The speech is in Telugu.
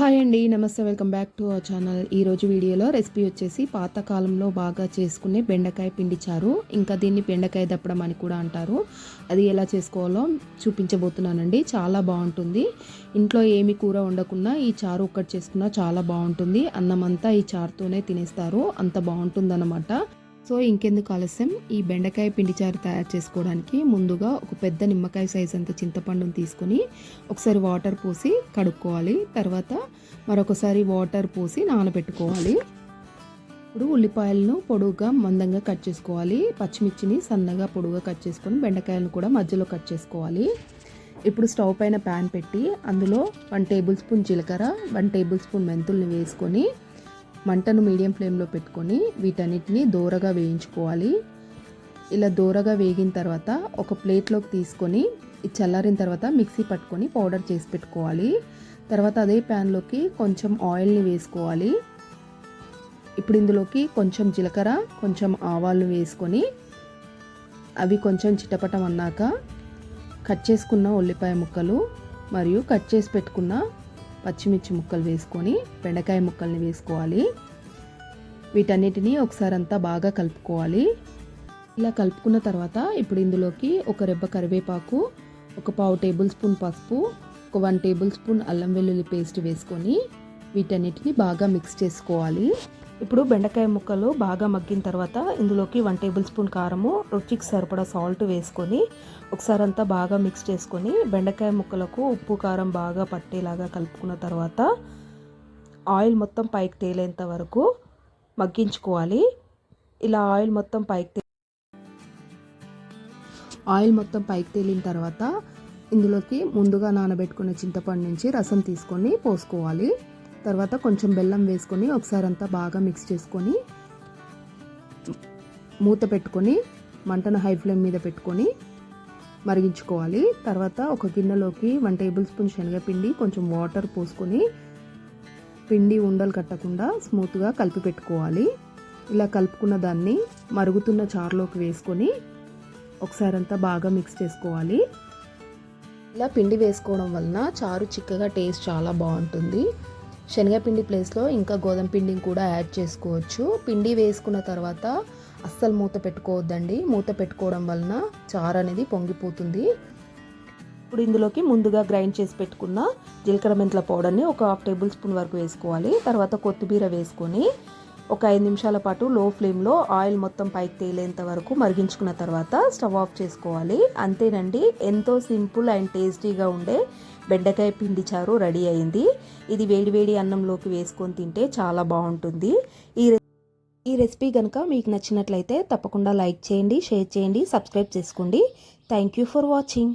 హాయ్ అండి నమస్తే welcome back to our channel. ఈరోజు వీడియోలో రెసిపీ వచ్చేసి పాతకాలంలో బాగా చేసుకునే బెండకాయ పిండి చారు. ఇంకా దీన్ని బెండకాయ దప్పడం అని కూడా అంటారు. అది ఎలా చేసుకోవాలో చూపించబోతున్నానండి. చాలా బాగుంటుంది. ఇంట్లో ఏమి కూర వండకుండా ఈ చారు ఒక్కటి చేసుకున్నా చాలా బాగుంటుంది. అన్నం అంతా ఈ చారుతోనే తినేస్తారు. అంత బాగుంటుందన్నమాట. సో ఇంకెందుకు ఆలస్యం? ఈ బెండకాయ పిండి చారు తయారు చేసుకోవడానికి ముందుగా ఒక పెద్ద నిమ్మకాయ సైజ్ అంత చింతపండును తీసుకొని ఒకసారి వాటర్ పోసి కడుక్కోవాలి. తర్వాత మరొకసారి వాటర్ పోసి నానబెట్టుకోవాలి. ఇప్పుడు ఉల్లిపాయలను పొడుగుగా మందంగా కట్ చేసుకోవాలి. పచ్చిమిర్చిని సన్నగా పొడుగుగా కట్ చేసుకొని బెండకాయలను కూడా మధ్యలో కట్ చేసుకోవాలి. ఇప్పుడు స్టవ్ పైన ప్యాన్ పెట్టి అందులో వన్ టేబుల్ స్పూన్ జీలకర్ర వన్ టేబుల్ స్పూన్ మెంతుల్ని వేసుకొని మంటను మీడియం ఫ్లేమ్లో పెట్టుకొని వీటన్నిటిని దూరగా వేయించుకోవాలి. ఇలా దూరగా వేగిన తర్వాత ఒక ప్లేట్లోకి తీసుకొని చల్లారిన తర్వాత మిక్సీ పట్టుకొని పౌడర్ చేసి పెట్టుకోవాలి. తర్వాత అదే ప్యాన్లోకి కొంచెం ఆయిల్ని వేసుకోవాలి. ఇప్పుడు ఇందులోకి కొంచెం జీలకర్ర కొంచెం ఆవాలు వేసుకొని అవి కొంచెం చిటపటం అన్నాక కట్ చేసుకున్న ఉల్లిపాయ ముక్కలు మరియు కట్ చేసి పెట్టుకున్న పచ్చిమిర్చి ముక్కలు వేసుకొని బెండకాయ ముక్కల్ని వేసుకోవాలి. వీటన్నిటిని ఒకసారి అంతా బాగా కలుపుకోవాలి. ఇలా కలుపుకున్న తర్వాత ఇప్పుడు ఇందులోకి ఒక రెబ్బ కరివేపాకు ఒక పావు టేబుల్ స్పూన్ పసుపు ఒక వన్ టేబుల్ స్పూన్ అల్లం వెల్లుల్లి పేస్ట్ వేసుకొని వీటన్నిటిని బాగా మిక్స్ చేసుకోవాలి. ఇప్పుడు బెండకాయ ముక్కలు బాగా మగ్గిన తర్వాత ఇందులోకి వన్ టేబుల్ స్పూన్ కారము రుచికి సరిపడా సాల్ట్ వేసుకొని ఒకసారి అంతా బాగా మిక్స్ చేసుకొని బెండకాయ ముక్కలకు ఉప్పు కారం బాగా పట్టేలాగా కలుపుకున్న తర్వాత ఆయిల్ మొత్తం పైకి తేలేంత వరకు మగ్గించుకోవాలి. ఇలా ఆయిల్ మొత్తం పైకి ఆయిల్ మొత్తం పైకి తేలిన తర్వాత ఇందులోకి ముందుగా నానబెట్టుకున్న చింతపండు నుంచి రసం తీసుకొని పోసుకోవాలి. తర్వాత కొంచెం బెల్లం వేసుకొని ఒకసారి అంతా బాగా మిక్స్ చేసుకొని మూత పెట్టుకొని మంటను హై ఫ్లేమ్ మీద పెట్టుకొని మరిగించుకోవాలి. తర్వాత ఒక గిన్నెలోకి వన్ టేబుల్ స్పూన్ శనగపిండి కొంచెం వాటర్ పోసుకొని పిండి ఉండలు కట్టకుండా స్మూత్గా కలిపి పెట్టుకోవాలి. ఇలా కలుపుకున్న దాన్ని మరుగుతున్న చారులోకి వేసుకొని ఒకసారి అంతా బాగా మిక్స్ చేసుకోవాలి. ఇలా పిండి వేసుకోవడం వలన చారు చిక్కగా టేస్ట్ చాలా బాగుంటుంది. శనగపిండి ప్లేస్లో ఇంకా గోధుమ పిండిని కూడా యాడ్ చేసుకోవచ్చు. పిండి వేసుకున్న తర్వాత అస్సలు మూత పెట్టుకోవద్దండి. మూత పెట్టుకోవడం వలన చారు అనేది పొంగిపోతుంది. ఇప్పుడు ఇందులోకి ముందుగా గ్రైండ్ చేసి పెట్టుకున్న జీలకర్ర మెంతుల పౌడర్ని ఒక హాఫ్ టేబుల్ స్పూన్ వరకు వేసుకోవాలి. తర్వాత కొత్తిమీర వేసుకొని ఒక ఐదు నిమిషాల పాటు లో ఫ్లేమ్లో ఆయిల్ మొత్తం పైకి తేలేంత వరకు మరిగించుకున్న తర్వాత స్టవ్ ఆఫ్ చేసుకోవాలి. అంతేనండి ఎంతో సింపుల్ అండ్ టేస్టీగా ఉండే బెండకాయ పిండి చారు రెడీ అయింది. ఇది వేడివేడి అన్నంలోకి వేసుకొని తింటే చాలా బాగుంటుంది. ఈ ఈ రెసిపీ కనుక మీకు నచ్చినట్లయితే తప్పకుండా లైక్ చేయండి షేర్ చేయండి సబ్స్క్రైబ్ చేసుకోండి. Thank you for watching.